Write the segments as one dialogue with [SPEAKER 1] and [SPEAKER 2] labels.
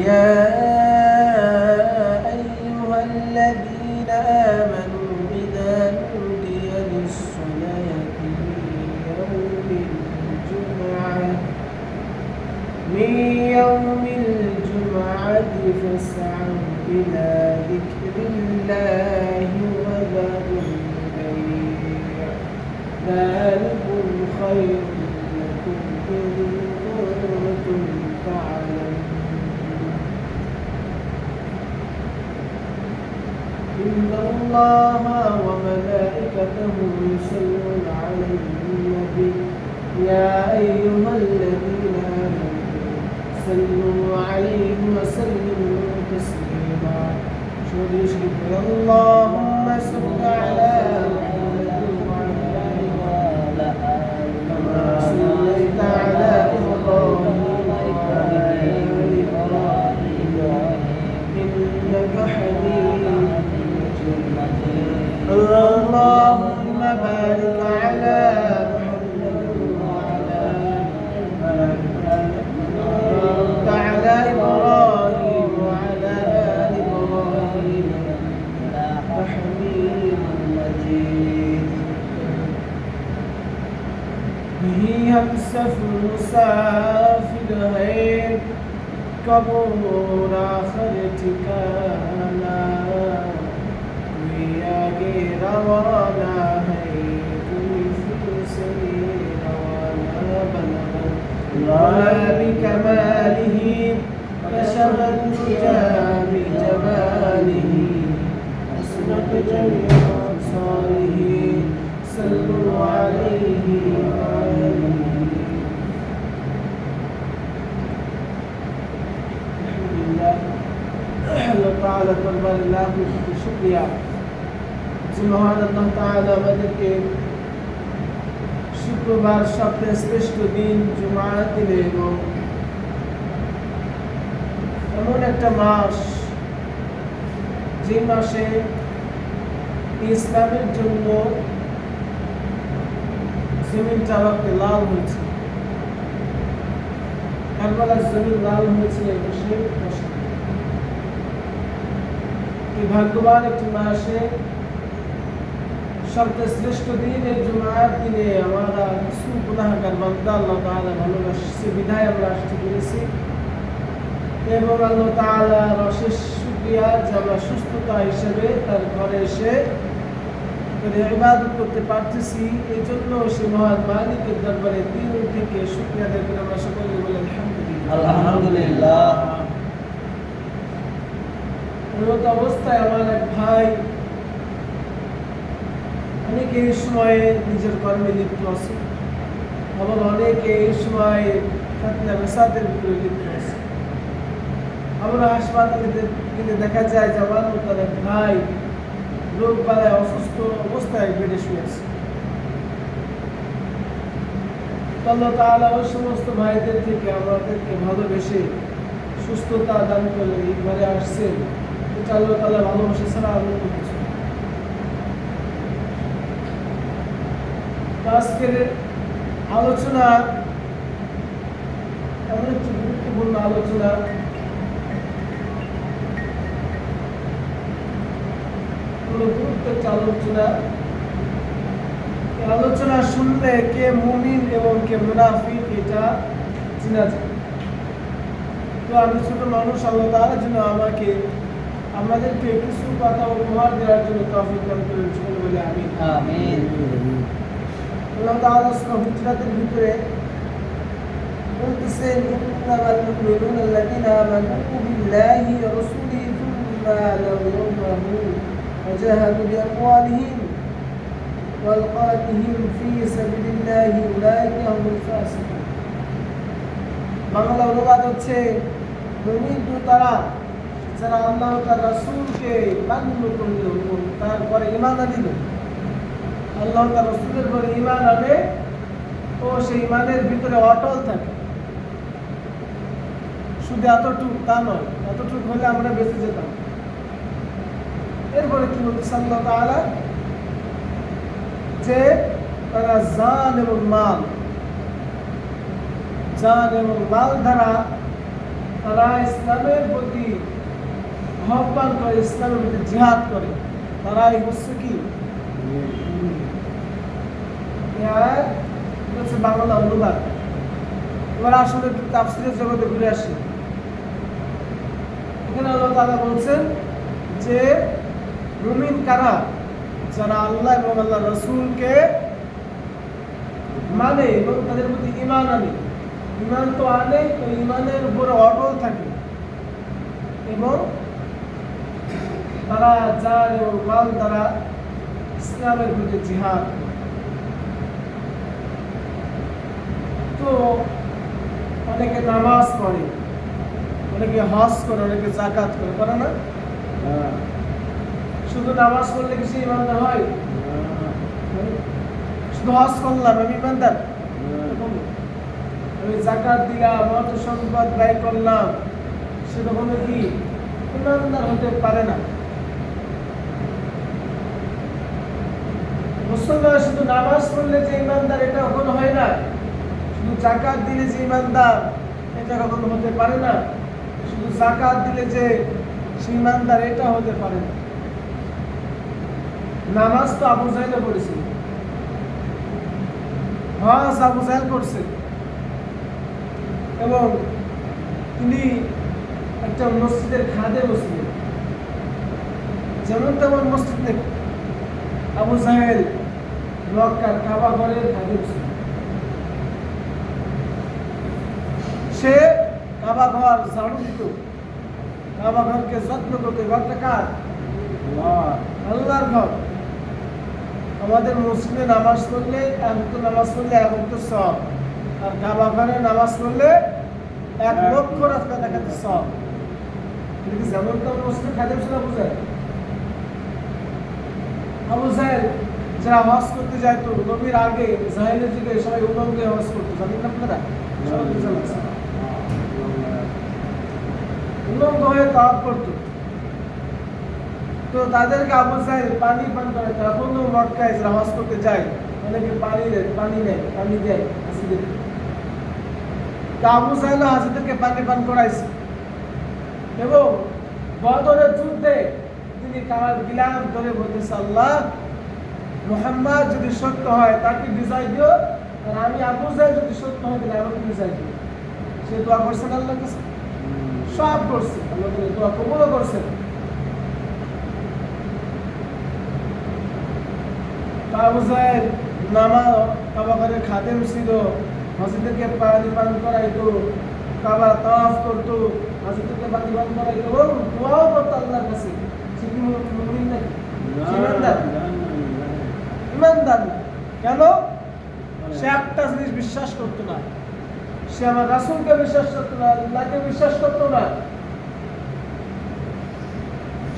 [SPEAKER 1] يا أيها الذين آمنوا إذا نودي للصلاة يوم الجمعة من يوم الجمعة فاسعوا إلى ذكر الله وذروا البيع. ذلكم خير لكم إن كنتم تعلمون. إن الله وملائكته يصلون على النبي يا أيها الذين صلوا عليه وسلموا تسليما. شو يشرك اللهم صل في الغيب كبر خرتكانا ويا غير ولا هيت في سنين ولا بلغا لا بكماله كشفت جامع جماله. أسرق جميع أنصاره سلوا তাআলা দরবারে লাখ শুকরিয়া যে মহান আল্লাহ তাআলা আমাদেরকে শুক্রবার সপ্তাহের শ্রেষ্ঠ দিন জুমার দিনে এবং এমন একটা মাস যে মাসে ইসলামের জন্য জমিন চালাতে লাল হয়েছে কারবালার জমিন লাল হয়েছে বসে বসে এই ভাগ্যবান একটি মাসে সবচেয়ে শ্রেষ্ঠ দিন এই জুমার দিনে আমরা গুনাহগার বান্দা আল্লাহ তাআলা ভালোবাসছে, বিধায় আমরা আসতে পেরেছি। এবং আল্লাহ তাআলার অশেষ শুকরিয়া যে আমরা সুস্থতা হিসেবে তার ঘরে এসে ইবাদত করতে পারতেছি এই জন্য সে মহান মালিকের দরবারে দিন থেকে আদায় করে। আমরা সকলে বলে আলহামদুলিল্লাহ। এমত অবস্থায় আমার এক ভাই অনেকে এই সময়ে নিজের কর্মে লিপ্ত আছে। আবার অনেকে এই সময় খাতনা ভিতরে লিপ্ত আছে। আমরা হাসপাতালে গেলে দেখা যায় যে আমার এক ভাই রোগ অসুস্থ অবস্থায় বেডে শুয়েছে আল্লাহ ওই সমস্ত ভাইদের থেকে আমাদেরকে ভালোবেসে সুস্থতা দান করে এই ঘরে আসছে এটা আল্লাহ ভালোবাসা ছাড়া আর কিছু আজকের আলোচনা এমন একটি গুরুত্বপূর্ণ আলোচনা আলোচনা শুনলে কে মুমিন এবং কে মুনাফিক এটা চেনা যায়। তো আমি ছোট মানুষ, আল্লাহ তাআলার জন্য আমাকে আমাদেরকে কিছু কথা উপহার দেওয়ার জন্য তৌফিক দান করেন সকলে বলে আমি
[SPEAKER 2] আমিন
[SPEAKER 1] আল্লাহ তাআলা সূরা হুজরাতের ভিতরে বলতেছেন ইন্নামাল মুমিনুনা আল্লাযীনা আমানু বিল্লাহি ওয়া রাসূলিহি থুম্মা লাম ইয়ামুহু وجاهدوا بأموالهم والقاتهم في سبيل الله أولئك هم الفاسقون বাংলা অনুবাদ হচ্ছে মুমিন তো তারা যারা আল্লাহ তার রাসূলকে মান্য করল, তারপরে ঈমান আনিল। আল্লাহ তার রসুলের পরে ইমান আনে ও সেই ইমানের ভিতরে অটল থাকে। শুধু এতটুকু তা নয়, এতটুকু হলে আমরা বেঁচে যেতাম। এরপরে কি বলতে আল্লাহ তাআলা? যে তারা জান এবং মাল, জান এবং মাল দ্বারা তারা ইসলামের প্রতি আহ্বান করে, ইসলামের প্রতি জিহাদ করে। তারাই হচ্ছে কি? হচ্ছে বাংলা অনুবাদ। এবার আসলে তাফসিরের জগতে ঘুরে আসি। এখানে আল্লাহ তাআলা বলছেন যে কারা? যারা আল্লাহ এবং আল্লাহ রসুলকে মানে এবং তাদের প্রতি ইমান আনে। ইমান তো আনে তো ইমানের উপরে অটল থাকে। এবং তারা যার এবং মাল দ্বারা ইসলামের প্রতি জিহাদ। তো অনেকে নামাজ পড়ে অনেকে হজ করে অনেকে জাকাত করে করে না? শুধু নামাজ পড়লে কিছু ইমানদার হয়? শুধু হজ করলাম আমি ইমানদার এরকম আমি জাকাত দিলাম অর্থ সম্পদ ব্যয় করলাম সেটা কোনো কি? ইমানদার হতে পারে না। মুসলমান শুধু নামাজ পড়লে যে ইমানদার, এটা কখনো হয় না। শুধু জাকাত দিলে যে ইমানদার, এটা কখনো হতে পারে না। শুধু জাকাত দিলে যে ইমানদার, এটা হতে পারে না। নামাজ তো আবু জাহেলে পড়েছিল হজ আবু জাহেল করছে। এবং তিনি একটা মসজিদের খাদে বসলেন। যেমন তেমন মসজিদ আবু জাহেল মক্কার কাবা ঘরের খাদে বসলেন সে কাবা ঘর ঝাড়ু দিত কাবা ঘরকে যত্ন করতে ঘরটা কার? আল্লাহর ঘর। আমাদের মসজিদে নামাজ পড়লে এক তো নামাজ পড়লে এক তো সব আর কাবা ঘরে নামাজ পড়লে এক লক্ষ রাস্তা দেখাতে সব এটা কি যেমন তো মুসলিম খাদেম আবু জাহেল? আবু জাহেল যারা হজ করতে যায় তো নবীর আগে জাহেলের যুগে সবাই উলঙ্গে হজ করতো। জানেন না আপনারা? উলঙ্গ হয়ে তাওয়াফ করতো তো তাদেরকে আবু সাহেব পানি পান করে তখনও মক্কায় যারা হজ করতে যায় অনেকে পানি দেয় পানি নেয় পানি দেয় হাসিদের তা আবু সাহেব হাসিদেরকে পানি পান করাইছে। এবং বদরের যুদ্ধে তিনি কামার গিলাম ধরে বলতেছে, আল্লাহ মোহাম্মদ যদি সত্য হয় তাকে বিজয় দিও? আর আমি আবু সাহেব যদি সত্য হয় তাহলে আমাকে বিজয় দিও। সে দোয়া করছেন আল্লাহ কাছে? সব করছে। আল্লাহ দোয়া কবুলও করছেন। আবু সাহেব নামা কাবা ঘরের খাদেম ছিল। মসজিদকে পানি পান করাইতো কাবা তাওয়াফ করতো মসজিদকে পানি পান করাইতো। দোয়াও করতো আল্লাহর কাছে। সে কি মুমিন নাকি? ইমানদার কেন? সে একটা জিনিস বিশ্বাস করতো না। সে আমার রাসূলকে বিশ্বাস করতো না আল্লাহকে বিশ্বাস করতো না।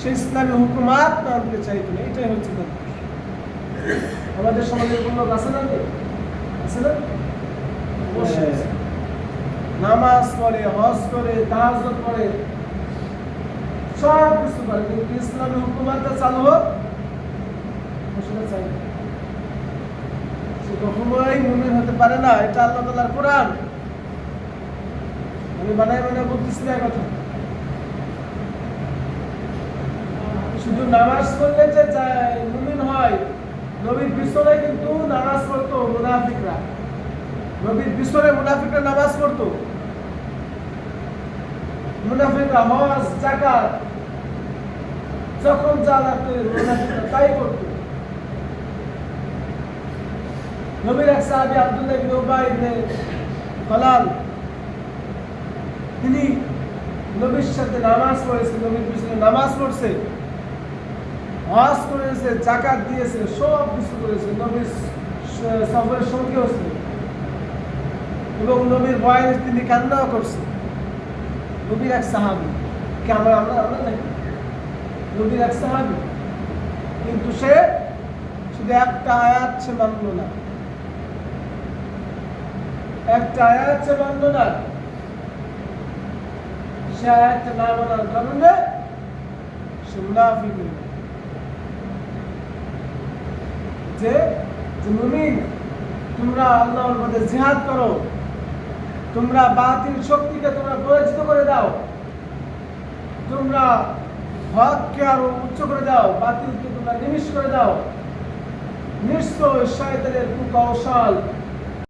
[SPEAKER 1] সে ইসলামী হুকুমাত মানতে চাইতো না। এটাই হচ্ছে তার আমাদের সমাজের কোনো আছে না? আছে না? আছে। নামাজ পড়ে হজ করে তাহাজ্জুদ করে সব কিছু করে। কিন্তু ইসলামী হুকুমাতটা চালু হোক চাই না। কখনোই মুমিন হতে পারে না, এটা আল্লাহ তাআলার কোরআন। আমি বানাই বলতেছি না কথা। শুধু নামাজ পড়লে যে মুমিন হয়, নবীর পিছনে কিন্তু নামাজ পড়তো মুনাফিকরা। নবীর পিছনে মুনাফিকরা নামাজ পড়তো। মুনাফিকরা হজ জাকাত যখন যা মুনাফিকরা তাই করতো। নবীর এক সাহাবী আব্দুল্লাহ ইবনে উবাই ইবনে কলাল তিনি নবীর সাথে নামাজ পড়েছে, নবীর পিছনে নামাজ পড়ছে হজ করেছে জাকাত দিয়েছে, সব কিছু করেছে, নবীর সফরের সঙ্গে হচ্ছে এবং নবীর বয়স তিনি কান্নাও করছে। নবীর এক সাহাবি, কে আমরা আমরা আমরা নাকি নবীর এক সাহাবি, কিন্তু সে শুধু একটা আয়াত সে মানল না। একটা আয়াত সে মানল না সে আয়াতটা না মানার কারণে সে যে মুমিন, তোমরা আল্লাহর পথে জিহাদ করো, তোমরা বাতিল শক্তিকে তোমরা পরাজিত করে দাও, তোমরা হককে আরও উচ্চ করে দাও, বাতিলকে তোমরা নিমিষ করে দাও। নিশ্চয় শয়তানের কুকৌশল